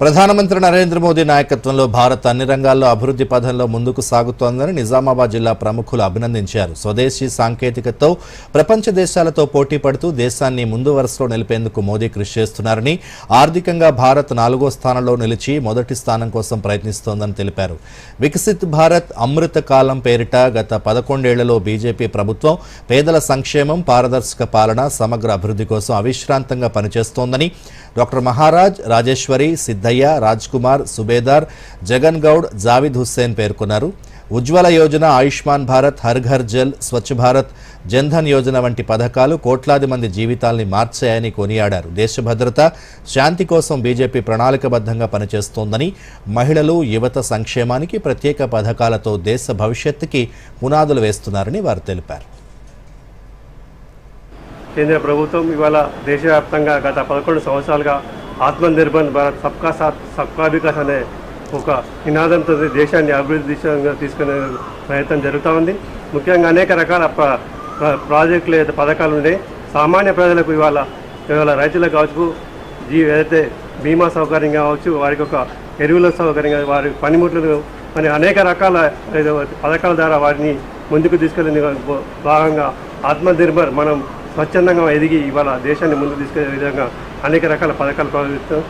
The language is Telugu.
ప్రధానమంత్రి నరేంద్ర మోదీ నాయకత్వంలో భారత్ అన్ని రంగాల్లో అభివృద్ధి పథంలో ముందుకు సాగుతోందని నిజామాబాద్ జిల్లా ప్రముఖులు అభినందించారు. స్వదేశీ సాంకేతికతతో ప్రపంచ దేశాలతో పోటీ పడుతూ దేశాన్ని ముందు వరుసలో నిలిపేందుకు మోదీ కృషి చేస్తున్నారని ఆర్థికంగా భారత్ నాలుగో స్థానంలో నిలిచి మొదటి స్థానం కోసం ప్రయత్నిస్తోందని తెలిపారు. వికసిత్ భారత్ అమృత కాలం పేరిట గత పదకొండేళ్ళలో బీజేపీ ప్రభుత్వం పేదల సంక్షేమం పారదర్శక పాలన సమగ్ర అభివృద్ధి కోసం అవిశ్రాంతంగా పనిచేస్తోందని డాక్టర్ మహారాజ్ రాజేశ్వరి సిద్ధయ్య రాజ్ కుమార్ సుబేదార్ జగన్ గౌడ్ జావిద్ హుస్సేన్ పేర్కొన్నారు. ఉజ్వల యోజన ఆయుష్మాన్ భారత్ హర్ ఘర్ జల్ స్వచ్ఛ భారత్ జన్ధన్ యోజన వంటి పథకాలు కోట్లాది మంది జీవితాల్ని మార్చాయని కొనియాడారు. దేశ భద్రత శాంతి కోసం బీజేపీ ప్రణాళికబద్ధంగా పనిచేస్తోందని మహిళలు యువత సంక్షేమానికి ప్రత్యేక పథకాలతో దేశ భవిష్యత్తుకి పునాదులు వేస్తున్నారని వారు తెలిపారు. కేంద్ర ప్రభుత్వం ఇవాళ దేశవ్యాప్తంగా గత పదకొండు సంవత్సరాలుగా ఆత్మనిర్భర్ భారత్ సబ్కా సాత్ సబ్కా వికాస్ అనే ఒక నినాదంతో దేశాన్ని అభివృద్ధి దిశగా తీసుకునే ప్రయత్నం జరుగుతూ ఉంది. ముఖ్యంగా అనేక రకాల ప్రాజెక్టులు లేదా పథకాలు ఉన్నాయి సామాన్య ప్రజలకు ఇవాళ ఇవాళ రైతులకు కావచ్చు జీ ఏదైతే బీమా సౌకర్యం కావచ్చు వారికి ఒక ఎరువుల సౌకర్యం వారి పనిముట్లు మరి అనేక రకాల పథకాల ద్వారా వారిని ముందుకు తీసుకెళ్ళిన భాగంగా ఆత్మనిర్భర్ మనం స్వచ్ఛందంగా ఎదిగి ఇవాళ దేశాన్ని ముందుకు తీసుకెళ్ళే విధంగా అనేక రకాల పథకాలు ప్రారంభిస్తాం